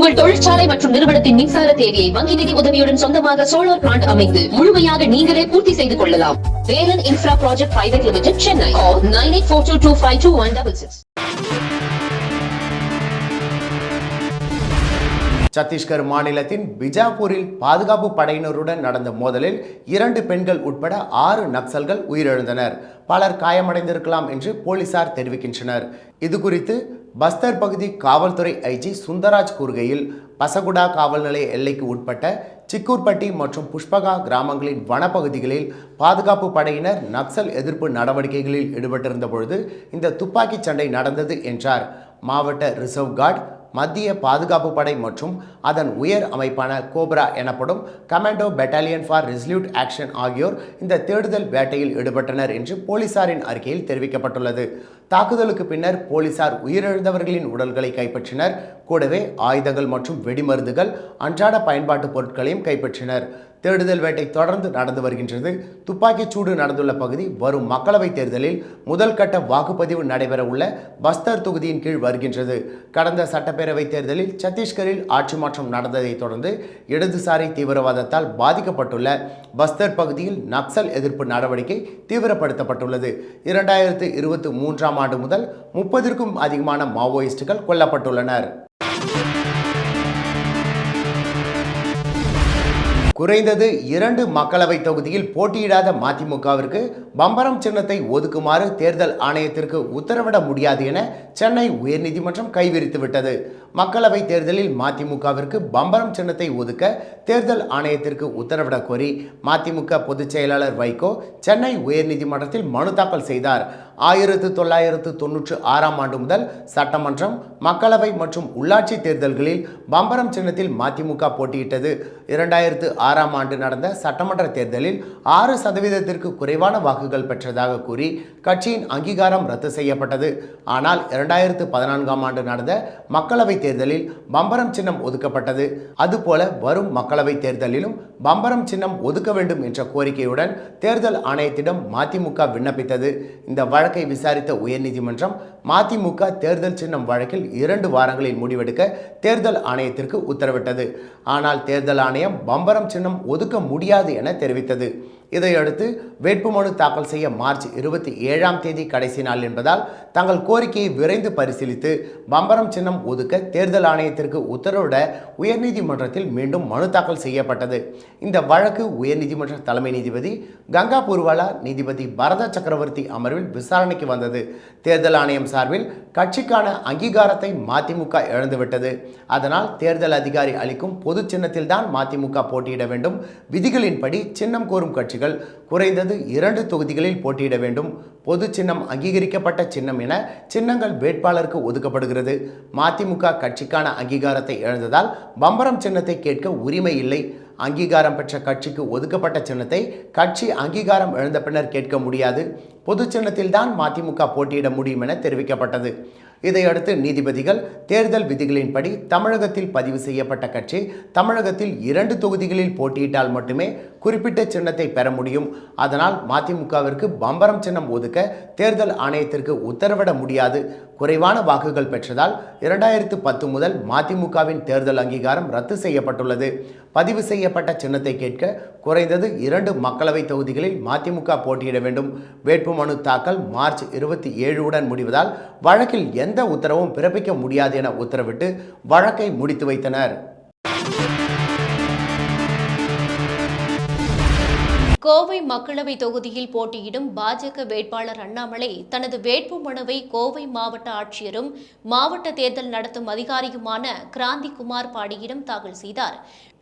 உங்கள் தொழிற்சாலை மற்றும் நிறுவனத்தின் மின்சார தேவையை வங்கி நிதி உதவியுடன் சொந்தமாக சோலார் பிளான்ட் அமைத்து முழுமையாக நீங்களே பூர்த்தி செய்து கொள்ளலாம். Velan infra project private limited Chennai nine eight four two two five two one double six Chhattisgarh மாநிலத்தின் பிஜாப்பூரில் பாதுகாப்பு படையினருடன் நடந்த மோதலில் இரண்டு பெண்கள் உட்பட ஆறு நக்சல்கள் உயிரிழந்தனர். பலர் காயமடைந்திருக்கலாம் என்று போலீசார் தெரிவிக்கின்றனர். இது குறித்து பஸ்தர் பகுதி காவல்துறை ஐஜி சுந்தராஜ் கூறுகையில் பசகுடா காவல் நிலைய எல்லைக்கு உட்பட்ட சிக்கூர்பட்டி மற்றும் புஷ்பகா கிராமங்களின் வனப்பகுதிகளில் பாதுகாப்பு படையினர் நக்சல் எதிர்ப்பு நடவடிக்கைகளில் ஈடுபட்டிருந்த பொழுது இந்த துப்பாக்கிச் சண்டை நடந்தது என்றார். மாவட்ட ரிசர்வ் கார்டு மத்திய பாதுகாப்பு படை மற்றும் அதன் உயர் அமைப்பான கோப்ரா எனப்படும் commando battalion for resolute action ஆகியோர் இந்த தேடுதல் வேட்டையில் ஈடுபட்டனர் என்று போலீசாரின் அறிக்கையில் தெரிவிக்கப்பட்டுள்ளது. தாக்குதலுக்கு பின்னர் போலீசார் உயிரிழந்தவர்களின் உடல்களை கைப்பற்றினர். கூடவே ஆயுதங்கள் மற்றும் வெடிமருந்துகள் அன்றாட பயன்பாட்டு பொருட்களையும் கைப்பற்றினர். தேடுதல் வேட்டை தொடர்ந்து நடந்து வருகின்றது. துப்பாக்கிச் சூடு நடந்துள்ள பகுதி வரும் மக்களவைத் தேர்தலில் முதல் கட்ட வாக்குப்பதிவு நடைபெற உள்ள பஸ்தர் தொகுதியின் கீழ் வருகின்றது. கடந்த சட்டப்பேரவைத் தேர்தலில் சத்தீஸ்கரில் ஆட்சி மாற்றம் நடந்ததைத் தொடர்ந்து இடதுசாரி தீவிரவாதத்தால் பாதிக்கப்பட்டுள்ள பஸ்தர் பகுதியில் நக்சல் எதிர்ப்பு நடவடிக்கை தீவிரப்படுத்தப்பட்டுள்ளது. இரண்டாயிரத்து இருபத்தி மூன்றாம் ஆண்டு முதல் முப்பதிற்கும் அதிகமான மாவோயிஸ்டுகள் கொல்லப்பட்டுள்ளனர். குறைந்தது இரண்டு மக்களவை தொகுதியில் போட்டியிடாத மதிமுகவிற்கு பம்பரம் சின்னத்தை ஒதுக்குமாறு தேர்தல் ஆணையத்திற்கு உத்தரவிட முடியாது என சென்னை உயர்நீதிமன்றம் கைவிரித்துவிட்டது. மக்களவை தேர்தலில் மதிமுகவிற்கு பம்பரம் சின்னத்தை ஒதுக்க தேர்தல் ஆணையத்திற்கு உத்தரவிட கோரி மதிமுக பொதுச் செயலாளர் வைகோ சென்னை உயர்நீதிமன்றத்தில் மனு தாக்கல் செய்தார். ஆயிரத்து தொள்ளாயிரத்து தொன்னூற்று ஆறாம் ஆண்டு முதல் சட்டமன்றம் மக்களவை மற்றும் உள்ளாட்சி தேர்தல்களில் பம்பரம் சின்னத்தில் மதிமுக போட்டியிட்டது. இரண்டாயிரத்து ஆறாம் ஆண்டு நடந்த சட்டமன்ற தேர்தலில் ஆறு சதவீதத்திற்கு குறைவான வாக்குகள் பெற்றதாக கூறி கட்சியின் அங்கீகாரம் ரத்து செய்யப்பட்டது. ஆனால் இரண்டாயிரத்து பதினான்காம் ஆண்டு நடந்த மக்களவை தேர்தலில் பம்பரம் சின்னம் ஒதுக்கப்பட்டது. அதுபோல வரும் மக்களவை தேர்தலிலும் பம்பரம் சின்னம் ஒதுக்க வேண்டும் என்ற கோரிக்கையுடன் தேர்தல் ஆணையத்திடம் மதிமுக விண்ணப்பித்தது. இந்த வழக்கை விசாரித்த உயர்நீதிமன்றம் மதிமுக தேர்தல் சின்னம் வழக்கில் இரண்டு வாரங்களில் முடிவெடுக்க தேர்தல் ஆணையத்திற்கு உத்தரவிட்டது. ஆனால் தேர்தல் ஆணையம் பம்பரம் சின்னம் ஒதுக்க முடியாது என தெரிவித்தது. இதையடுத்து வேட்புமனு தாக்கல் செய்ய மார்ச் இருபத்தி ஏழாம் தேதி கடைசி நாள் என்பதால் தங்கள் கோரிக்கையை விரைந்து பரிசீலித்து பம்பரம் சின்னம் ஒதுக்க தேர்தல் ஆணையத்திற்கு உத்தரவிட உயர்நீதிமன்றத்தில் மீண்டும் மனு தாக்கல் செய்யப்பட்டது. இந்த வழக்கு உயர்நீதிமன்ற தலைமை நீதிபதி கங்கா பூர்வாலா நீதிபதி பரத சக்கரவர்த்தி அமர்வில் விசாரணைக்கு வந்தது. தேர்தல் ஆணையம் சார்பில் கட்சிக்கான அங்கீகாரத்தை மதிமுக இழந்துவிட்டது. அதனால் தேர்தல் அதிகாரி அளிக்கும் பொது சின்னத்தில்தான் மதிமுக போட்டியிட வேண்டும். விதிகளின்படி சின்னம் கோரும் கட்சி கட்சிகள் குறைந்தது இரண்டு தொகுதிகளில் போட்டியிட வேண்டும். பொது சின்னம் அங்கீகரிக்கப்பட்ட சின்னம் என சின்னங்கள் வேட்பாளருக்கு ஒதுக்கப்படுகிறது. மதிமுக கட்சிக்கான அங்கீகாரத்தை இழந்ததால் பம்பரம் சின்னத்தை கேட்க உரிமை இல்லை. அங்கீகாரம் பெற்ற கட்சிக்கு ஒதுக்கப்பட்ட சின்னத்தை கட்சி அங்கீகாரம் இழந்த பின்னர் கேட்க முடியாது. பொது சின்னத்தில்தான் மதிமுக போட்டியிட முடியும் என தெரிவிக்கப்பட்டது. இதையடுத்து நீதிபதிகள் தேர்தல் விதிகளின்படி தமிழகத்தில் பதிவு செய்யப்பட்ட கட்சி தமிழகத்தில் இரண்டு தொகுதிகளில் போட்டியிட்டால் மட்டுமே குறிப்பிட்ட சின்னத்தை பெற முடியும். அதனால் மதிமுகவிற்கு பம்பரம் சின்னம் ஒதுக்க தேர்தல் ஆணையத்திற்கு உத்தரவிட முடியாது. குறைவான வாக்குகள் பெற்றதால் இரண்டாயிரத்து பத்து முதல் மதிமுகவின் தேர்தல் அங்கீகாரம் ரத்து செய்யப்பட்டுள்ளது. பதிவு செய்யப்பட்ட சின்னத்தை கேட்க குறைந்தது இரண்டு மக்களவை தொகுதிகளில் மதிமுக போட்டியிட வேண்டும். வேட்புமனு தாக்கல் மார்ச் இருபத்தி ஏழுடன் முடிவதால் வழக்கில் எந்த உத்தரவும் பிறப்பிக்க முடியாது என உத்தரவிட்டு வழக்கை முடித்து வைத்தனர். கோவை மக்களவை தொகுதியில் போட்டியிடும் பாஜக வேட்பாளர் அண்ணாமலை தனது வேட்பு மனுவை கோவை மாவட்ட ஆட்சியரும் மாவட்ட தேர்தல் நடத்தும் அதிகாரியுமான கிராந்திகுமார் பாடியிடம் தாக்கல் செய்தார்.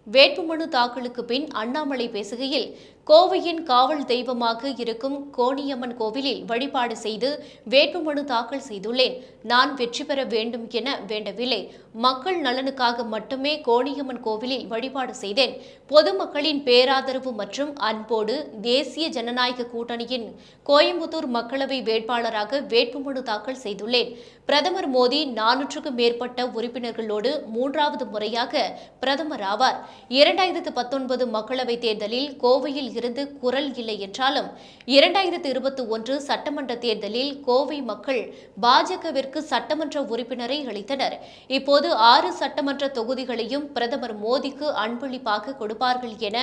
வேட்புமனு தாக்கலுக்கு பின் அண்ணாமலை பேசுகையில் கோவையின் காவல் தெய்வமாக இருக்கும் கோணியம்மன் கோவிலில் வழிபாடு செய்து வேட்புமனு தாக்கல் செய்துள்ளேன். நான் வெற்றி பெற வேண்டும் என வேண்டவில்லை. மக்கள் நலனுக்காக மட்டுமே கோணியம்மன் கோவிலில் வழிபாடு செய்தேன். பொதுமக்களின் பேராதரவு மற்றும் அன்போடு தேசிய ஜனநாயக கூட்டணியின் கோயம்புத்தூர் மக்களவை வேட்பாளராக வேட்புமனு தாக்கல் செய்துள்ளேன். பிரதமர் மோடி நானூற்றுக்கும் மேற்பட்ட உறுப்பினர்களோடு மூன்றாவது முறையாக பிரதமர் ஆவார். இரண்டாயிரத்து பத்தொன்பது மக்களவைத் தேர்தலில் கோவையில் இருந்து குரல் இல்லை என்றாலும் இரண்டாயிரத்து இருபத்தி ஒன்று சட்டமன்ற தேர்தலில் கோவை மக்கள் பாஜகவிற்கு சட்டமன்ற உறுப்பினரை அளித்தனர். இப்போது ஆறு சட்டமன்ற தொகுதிகளையும் பிரதமர் மோடிக்கு அன்பளிப்பாக கொடுப்பார்கள் என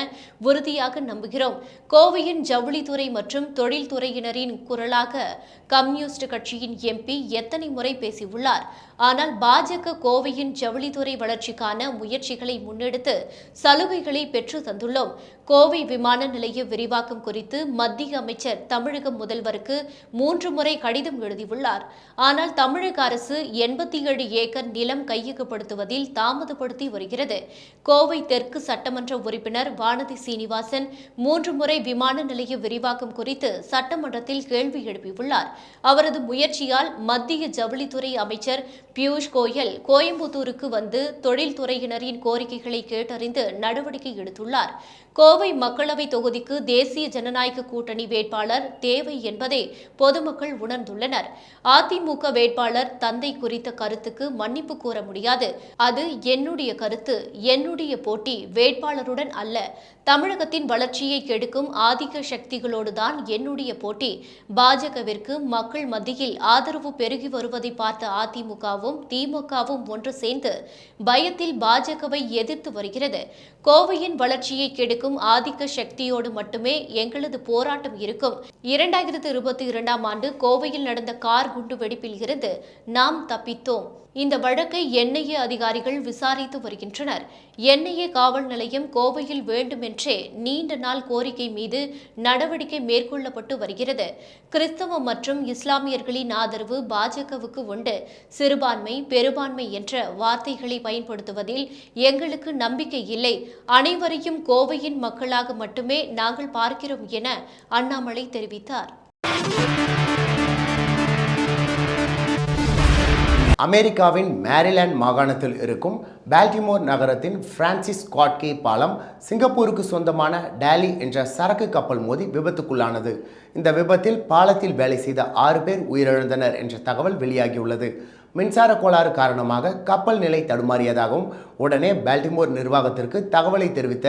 உறுதியாக நம்புகிறோம். கோவையின் ஜவுளித்துறை மற்றும் தொழில்துறையினரின் குரலாக கம்யூனிஸ்ட் கட்சியின் எம்பி எத்தனை முறை பேசியுள்ளார்? ஆனால் பாஜக கோவையின் ஜவுளித்துறை வளர்ச்சிக்கான முயற்சிகளை முன்னெடுத்து சலுகைகளை பெற்று தந்துள்ளோம். கோவை விமான நிலைய விரிவாக்கம் குறித்து மத்திய அமைச்சர் தமிழக முதல்வருக்கு மூன்று முறை கடிதம் எழுதியுள்ளார். ஆனால் தமிழக அரசு எண்பத்தி ஏழு ஏக்கர் நிலம் கையகப்படுத்துவதில் தாமதப்படுத்தி வருகிறது. கோவை தெற்கு சட்டமன்ற உறுப்பினர் வானதி சீனிவாசன் மூன்று முறை விமான நிலைய விரிவாக்கம் குறித்து சட்டமன்றத்தில் கேள்வி எழுப்பியுள்ளார். அவரது முயற்சியால் மத்திய ஜவுளித்துறை அமைச்சர் பியூஷ் கோயல் கோயம்புத்தூருக்கு வந்து தொழில்துறையினரின் கோரிக்கைகளை கேட்டறிந்து நடவடிக்கை எடுத்துள்ளார். கோவை மக்களவை தொகுதிக்கு தேசிய ஜனநாயக கூட்டணி வேட்பாளர் தேவை என்பதை பொதுமக்கள் உணர்ந்துள்ளனர். அதிமுக வேட்பாளர் தந்தை குறித்த கருத்துக்கு மன்னிப்பு கூற முடியாது. அது என்னுடைய கருத்து. என்னுடைய போட்டி வேட்பாளருடன் அல்ல. தமிழகத்தின் வளர்ச்சியை கெடுக்கும் ஆதிக்க சக்திகளோடுதான் என்னுடைய போட்டி. பாஜகவிற்கு மக்கள் மத்தியில் ஆதரவு பெருகி வருவதை பார்த்த அதிமுகவும் திமுகவும் ஒன்று சேர்ந்து பயத்தில் பாஜகவை எதிர்த்து வருகிறது. கோவையின் வளர்ச்சியை கெடுக்கும் இருக்கும் ஆதிக்க சக்தியோடு மட்டுமே எங்களது போராட்டம் இருக்கும். இரண்டாயிரத்து இருபத்தி இரண்டாம் ஆண்டு கோவையில் நடந்த கார் குண்டு வெடிப்பில் இருந்து நாம் தப்பித்தோம். இந்த வழக்கை என்ஐஏ அதிகாரிகள் விசாரித்து வருகின்றனர். என்ஐஏ காவல் நிலையம் கோவையில் வேண்டுமென்றே நீண்ட நாள் கோரிக்கை மீது நடவடிக்கை மேற்கொள்ளப்பட்டு வருகிறது. கிறிஸ்தவ மற்றும் இஸ்லாமியர்களின் ஆதரவு பாஜகவுக்கு உண்டு. சிறுபான்மை பெரும்பான்மை என்ற வார்த்தைகளை பயன்படுத்துவதில் எங்களுக்கு நம்பிக்கை இல்லை. அனைவரையும் கோவையின் மக்களாக மட்டுமே நாங்கள் பார்க்கிறோம் என அண்ணாமலை தெரிவித்தார். அமெரிக்காவின் மேரிலாண்ட் மாகாணத்தில் இருக்கும் பால்டிமோர் நகரத்தின் பிரான்சிஸ் ஸ்காட்கே பாலம் சிங்கப்பூருக்கு சொந்தமான டேலி என்ற சரக்கு கப்பல் மோதி விபத்துக்குள்ளானது. இந்த விபத்தில் பாலத்தில் வேலை செய்த ஆறு பேர் உயிரிழந்தனர் என்ற தகவல் வெளியாகியுள்ளது. மின்சார கோளாறு காரணமாக கப்பல் நிலை தடுமாறியதாகவும் உடனே பால்டிமோர் நிர்வாகத்திற்கு தகவலை தெரிவித்த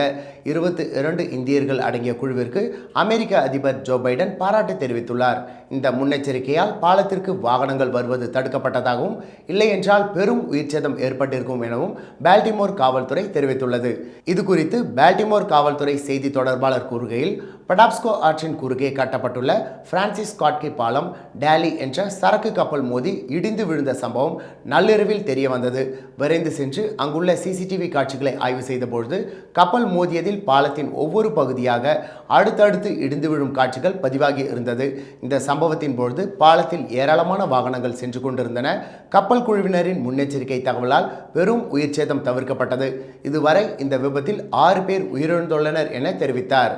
இருபத்தி இரண்டு இந்தியர்கள் அடங்கிய குழுவிற்கு அமெரிக்க அதிபர் ஜோ பைடன் பாராட்டு தெரிவித்துள்ளார். இந்த முன்னெச்சரிக்கையால் பாலத்திற்கு வாகனங்கள் வருவது தடுக்கப்பட்டதாகவும் இல்லையென்றால் பெரும் உயிர்ச்சேதம் ஏற்பட்டிருக்கும் எனவும் பால்டிமோர் காவல்துறை தெரிவித்துள்ளது. இது குறித்து பால்டிமோர் காவல்துறை செய்தி தொடர்பாளர் கூறுகையில் படாப்ஸ்கோ ஆற்றின் குறுக்கே கட்டப்பட்டுள்ள பிரான்சிஸ் காட்கி பாலம் டேலி என்ற சரக்கு கப்பல் மோதி இடிந்து விழுந்த சம்பவம் நள்ளிரவில் தெரிய வந்தது. விரைந்து சென்று அங்குள்ள சிசிடிவி காட்சிகளை ஆய்வு செய்தபொழுது கப்பல் மோதியதில் பாலத்தின் ஒவ்வொரு பகுதியாக அடுத்தடுத்து இடிந்து விழும் காட்சிகள் பதிவாகி இருந்தது. இந்த சம்பவத்தின் பொழுது பாலத்தில் ஏராளமான வாகனங்கள் சென்று கொண்டிருந்தன. கப்பல் குழுவினரின் முன்னெச்சரிக்கை தகவலால் பெரும் உயிர்ச்சேதம் தவிர்க்கப்பட்டது. இதுவரை இந்த விபத்தில் ஆறு பேர் உயிரிழந்துள்ளனர் என தெரிவித்தார்.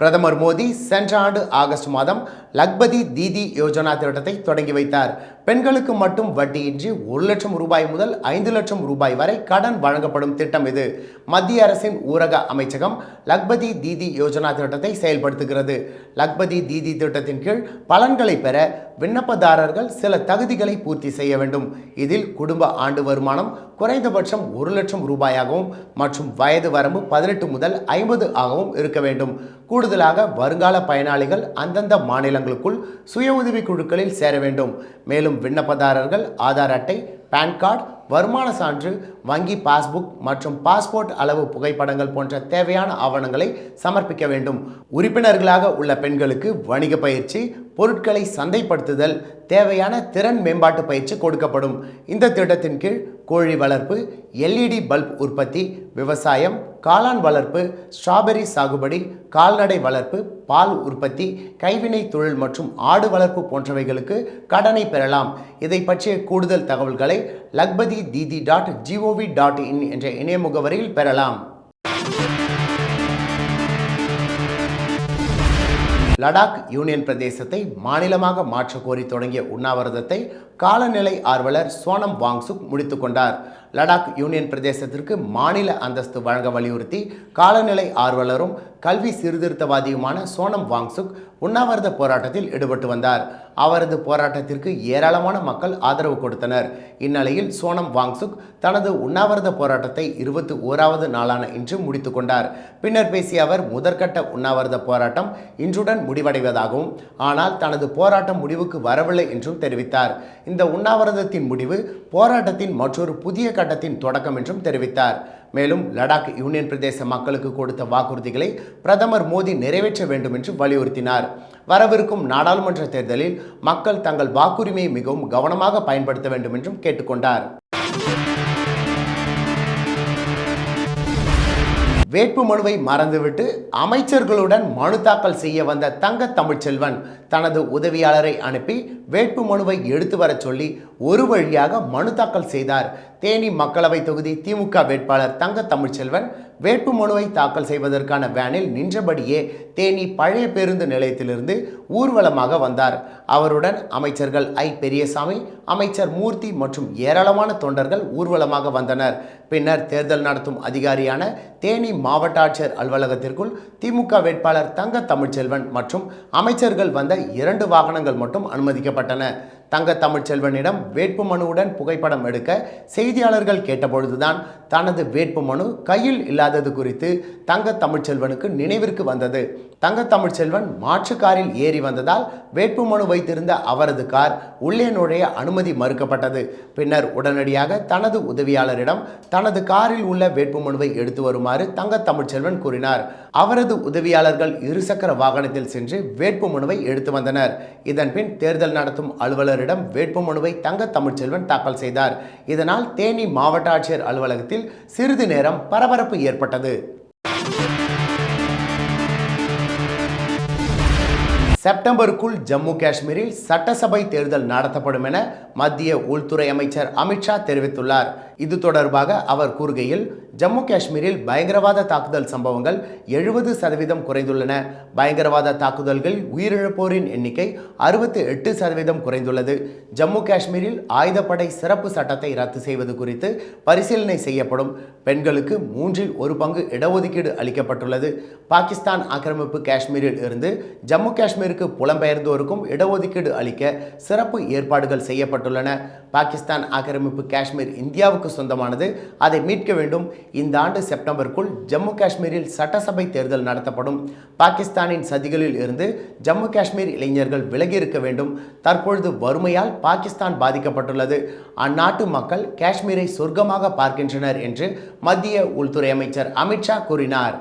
பிரதமர் மோடி சென்ற ஆண்டு ஆகஸ்ட் மாதம் லக்பதி தீதி யோஜனா திட்டத்தை தொடங்கி வைத்தார். பெண்களுக்கு மட்டும் வட்டியின்றி ஒரு லட்சம் ரூபாய் முதல் ஐந்து லட்சம் ரூபாய் வரை கடன் வழங்கப்படும் திட்டம் இது. மத்திய அரசின் ஊரக அமைச்சகம் லக்பதி தீதி யோஜனா திட்டத்தை செயல்படுத்துகிறது. லக்பதி தீதி திட்டத்தின் கீழ் பலன்களை பெற விண்ணப்பதாரர்கள் சில தகுதிகளை பூர்த்தி செய்ய வேண்டும். இதில் குடும்ப ஆண்டு வருமானம் குறைந்தபட்சம் ஒரு லட்சம் ரூபாயாகவும் மற்றும் வயது வரம்பு பதினெட்டு முதல் ஐம்பது ஆகவும் இருக்க வேண்டும். கூடுதலாக வருங்கால பயனாளிகள் அந்தந்த மாநிலங்களுக்குள் சுய உதவி குழுக்களில் சேர வேண்டும். மேலும் விண்ணப்பதாரர்கள் ஆதார் அட்டை பேன் கார்டு வருமான சான்று வங்கி பாஸ்புக் மற்றும் பாஸ்போர்ட் அளவு புகைப்படங்கள் போன்ற தேவையான ஆவணங்களை சமர்ப்பிக்க வேண்டும். உறுப்பினர்களாக உள்ள பெண்களுக்கு வணிக பயிற்சி பொருட்களை சந்தைப்படுத்துதல் தேவையான திறன் மேம்பாட்டு பயிற்சி கொடுக்கப்படும். இந்த திட்டத்தின் கீழ் கோழி வளர்ப்பு எல்இடி பல்ப் உற்பத்தி விவசாயம் காளான் வளர்ப்பு ஸ்ட்ராபெரி சாகுபடி கால்நடை வளர்ப்பு பால் உற்பத்தி கைவினை தொழில் மற்றும் ஆடு வளர்ப்பு போன்றவைகளுக்கு கடனை பெறலாம். இதை பற்றிய கூடுதல் தகவல்களை Lakhpati Didi dot gov dot in என்ற இணைய முகவரியில் பெறலாம். லடாக் யூனியன் பிரதேசத்தை மாநிலமாக மாற்றக் கோரி தொடங்கிய உண்ணாவிரதத்தை காலநிலை ஆர்வலர் சோனம் வாங்சுக் முடித்துக் கொண்டார். லடாக் யூனியன் பிரதேசத்திற்கு மாநில அந்தஸ்து வழங்க வலியுறுத்தி காலநிலை ஆர்வலரும் கல்வி சீர்திருத்தவாதியுமான சோனம் வாங்சுக் உண்ணாவிரத போராட்டத்தில் ஈடுபட்டு வந்தார். அவரது போராட்டத்திற்கு ஏராளமான மக்கள் ஆதரவு கொடுத்தனர். இந்நிலையில் சோனம் வாங்சுக் தனது உண்ணாவிரத போராட்டத்தை இருபத்தி ஓராவது நாளான இன்று முடித்துக் கொண்டார். பின்னர் பேசிய அவர் முதற்கட்ட உண்ணாவிரத போராட்டம் இன்றுடன் முடிவடைவதாகவும் ஆனால் தனது போராட்டம் முடிவுக்கு வரவில்லை என்றும் தெரிவித்தார். இந்த உண்ணாவிரதத்தின் முடிவு போராட்டத்தின் மற்றொரு புதிய கட்டத்தின் தொடக்கம் என்றும் தெரிவித்தார். மேலும் லடாக் யூனியன் பிரதேச மக்களுக்கு கொடுத்த வாக்குறுதிகளை பிரதமர் மோடி நிறைவேற்ற வேண்டும் என்று வலியுறுத்தினார். வரவிருக்கும் நாடாளுமன்ற தேர்தலில் மக்கள் தங்கள் வாக்குரிமையை மிகவும் கவனமாக பயன்படுத்த வேண்டும் என்றும் கேட்டுக்கொண்டார். வேட்பு மனுவை மறந்துவிட்டு அமைச்சர்களுடன் மனு தாக்கல் செய்ய வந்த தங்க தமிழ்ச்செல்வன் தனது உதவியாளரை அனுப்பி வேட்பு மனுவை எடுத்து வரச் சொல்லி ஒரு வழியாக மனு தாக்கல் செய்தார். தேனி மக்களவை தொகுதி திமுக வேட்பாளர் தங்க தமிழ்ச்செல்வன் வேட்பு மனுவை தாக்கல் செய்வதற்கான வேனில் நின்றபடியே தேனி பழைய பேருந்து நிலையத்திலிருந்து ஊர்வலமாக வந்தார். அவருடன் அமைச்சர்கள் ஐ. பெரியசாமி அமைச்சர் மூர்த்தி மற்றும் ஏராளமான தொண்டர்கள் ஊர்வலமாக வந்தனர். பின்னர் தேர்தல் நடத்தும் அதிகாரியான தேனி மாவட்ட ஆட்சியர் அலுவலகத்திற்குள் திமுக வேட்பாளர் தங்க தமிழ்ச்செல்வன் மற்றும் அமைச்சர்கள் வந்த இரண்டு வாகனங்கள் மட்டும் அனுமதிக்கப்பட்டன. தங்க தமிழ்ச்செல்வனிடம் வேட்பு மனுவுடன் புகைப்படம் எடுக்க செய்தியாளர்கள் கேட்டபொழுதுதான் தனது வேட்பு மனு கையில் இல்லாதது குறித்து தங்க தமிழ்ச்செல்வனுக்கு நினைவிற்கு வந்தது. தங்க தமிழ்ச்செல்வன் மாற்று காரில் ஏறி வந்ததால் வேட்பு மனு வைத்திருந்த அவரது கார் உள்ளே நுழைய அனுமதி மறுக்கப்பட்டது. பின்னர் உடனடியாக தனது உதவியாளரிடம் தனது காரில் உள்ள வேட்பு மனுவை எடுத்து வருமாறு தங்க தமிழ்ச்செல்வன் கூறினார். அவரது உதவியாளர்கள் இருசக்கர வாகனத்தில் சென்று வேட்பு மனுவை எடுத்து வந்தனர். இதன்பின் தேர்தல் நடத்தும் அலுவலர் வேட்பு வேட்புமனுவை தங்க தமிழ்ச்செல்வன் தாக்கல் செய்தார். இதனால் தேனி மாவட்ட ஆட்சியர் அலுவலகத்தில் சிறிது நேரம் பரபரப்பு ஏற்பட்டது. செப்டம்பருக்குள் ஜம்மு காஷ்மீரில் சட்டசபை தேர்தல் நடத்தப்படும் என மத்திய உள்துறை அமைச்சர் அமித்ஷா தெரிவித்துள்ளார். இது தொடர்பாக அவர் கூறுகையில் ஜம்மு காஷ்மீரில் பயங்கரவாத தாக்குதல் சம்பவங்கள் எழுபது சதவீதம் குறைந்துள்ளன. பயங்கரவாத தாக்குதல்கள் உயிரிழப்போரின் எண்ணிக்கை அறுபத்தி எட்டு சதவீதம் குறைந்துள்ளது. ஜம்மு காஷ்மீரில் ஆயுதப்படை சிறப்பு சட்டத்தை ரத்து செய்வது குறித்து பரிசீலனை செய்யப்படும். பெண்களுக்கு மூன்றில் ஒரு பங்கு இடஒதுக்கீடு அளிக்கப்பட்டுள்ளது. பாகிஸ்தான் ஆக்கிரமிப்பு காஷ்மீரில் இருந்து ஜம்மு காஷ்மீர் காஷ்மீருக்கு புலம்பெயர்ந்தோருக்கும் இடஒதுக்கீடு அளிக்க சிறப்பு ஏற்பாடுகள் செய்யப்பட்டுள்ளன. பாகிஸ்தான் ஆக்கிரமிப்பு காஷ்மீர் இந்தியாவுக்கு சொந்தமானது. அதை மீட்க வேண்டும். இந்த ஆண்டு செப்டம்பருக்குள் ஜம்மு காஷ்மீரில் சட்டசபை தேர்தல் நடத்தப்படும். பாகிஸ்தானின் சதிகளில் இருந்து ஜம்மு காஷ்மீர் இளைஞர்கள் விலகி இருக்க வேண்டும். தற்பொழுது வறுமையால் பாகிஸ்தான் பாதிக்கப்பட்டுள்ளது. அந்நாட்டு மக்கள் காஷ்மீரை சொர்க்கமாக பார்க்கின்றனர் என்று மத்திய உள்துறை அமைச்சர் அமித்ஷா கூறினார்.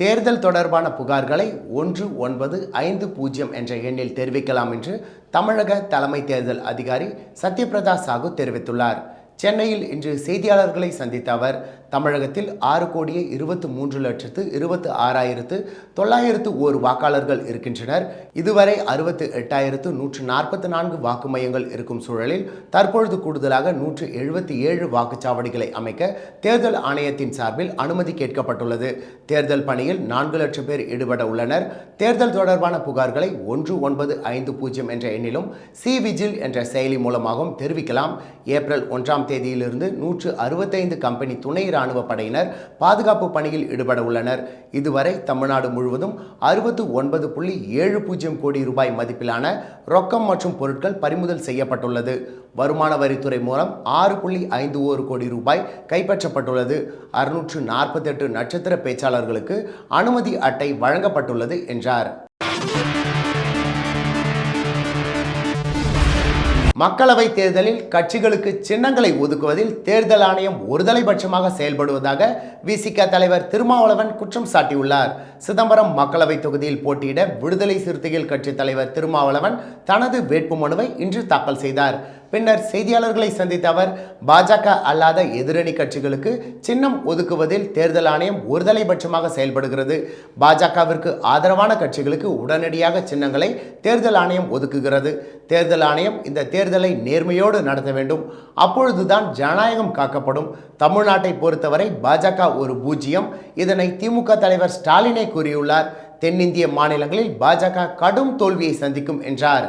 தேர்தல் தொடர்பான புகார்களை ஒன்று ஒன்பது ஐந்து பூஜ்ஜியம் என்ற எண்ணில் தெரிவிக்கலாம் என்று தமிழக தலைமை தேர்தல் அதிகாரி சத்யபிரதா சாகு தெரிவித்துள்ளார். சென்னையில் இன்று செய்தியாளர்களை சந்தித்த அவர் தமிழகத்தில் ஆறு கோடியே இருபத்து மூன்று லட்சத்து இருபத்து ஆறாயிரத்து தொள்ளாயிரத்து ஓர் வாக்காளர்கள் இருக்கின்றனர். இதுவரை அறுபத்து எட்டாயிரத்து நூற்று நாற்பத்தி நான்கு வாக்கு மையங்கள் இருக்கும் சூழலில் தற்பொழுது கூடுதலாக நூற்று எழுபத்தி ஏழு வாக்குச்சாவடிகளை அமைக்க தேர்தல் ஆணையத்தின் சார்பில் அனுமதி கேட்கப்பட்டுள்ளது. தேர்தல் பணியில் நான்கு லட்சம் பேர் ஈடுபட உள்ளனர். தேர்தல் தொடர்பான புகார்களை ஒன்று ஒன்பது ஐந்து பூஜ்ஜியம் என்ற எண்ணிலும் சி விஜில் என்ற செயலி மூலமாகவும் தெரிவிக்கலாம். ஏப்ரல் ஒன்றாம் தேதியிலிருந்து நூற்று அறுபத்தைந்து கம்பெனி துணை இராணுவ படையினர் பாதுகாப்பு பணியில் ஈடுபட உள்ளனர். இதுவரை தமிழ்நாடு முழுவதும் அறுபத்து ஒன்பது புள்ளி ஏழு பூஜ்ஜியம் கோடி ரூபாய் மதிப்பிலான ரொக்கம் மற்றும் பொருட்கள் பறிமுதல் செய்யப்பட்டுள்ளது. வருமான வரித்துறை மூலம் ஆறு புள்ளி ஐந்து ஒரு கோடி ரூபாய் கைப்பற்றப்பட்டுள்ளது. அறுநூற்று நாற்பத்தெட்டு நட்சத்திர பேச்சாளர்களுக்கு அனுமதி அட்டை வழங்கப்பட்டுள்ளது என்றார். மக்களவை தேர்தலில் கட்சிகளுக்கு சின்னங்களை ஒதுக்குவதில் தேர்தல் ஆணையம் ஒருதலைபட்சமாக செயல்படுவதாக விசிக தலைவர் திருமாவளவன் குற்றம் சாட்டியுள்ளார். சிதம்பரம் மக்களவை தொகுதியில் போட்டியிட விடுதலை சிறுத்தைகள் கட்சி தலைவர் திருமாவளவன் தனது வேட்புமனுவை இன்று தாக்கல் செய்தார். பின்னர் செய்தியாளர்களை சந்தித்த அவர் பாஜக அல்லாத எதிரணி கட்சிகளுக்கு சின்னம் ஒதுக்குவதில் தேர்தல் ஆணையம் ஒருதலைபட்சமாக செயல்படுகிறது. பாஜகவிற்கு ஆதரவான கட்சிகளுக்கு உடனடியாக சின்னங்களை தேர்தல் ஆணையம் ஒதுக்குகிறது. தேர்தல் ஆணையம் இந்த தேர்தலை நேர்மையோடு நடத்த வேண்டும். அப்பொழுதுதான் ஜனநாயகம் காக்கப்படும். தமிழ்நாட்டை பொறுத்தவரை பாஜக ஒரு பூஜ்ஜியம். இதனை திமுக தலைவர் ஸ்டாலினே கூறியுள்ளார். தென்னிந்திய மாநிலங்களில் பாஜக கடும் தோல்வியை சந்திக்கும் என்றார்.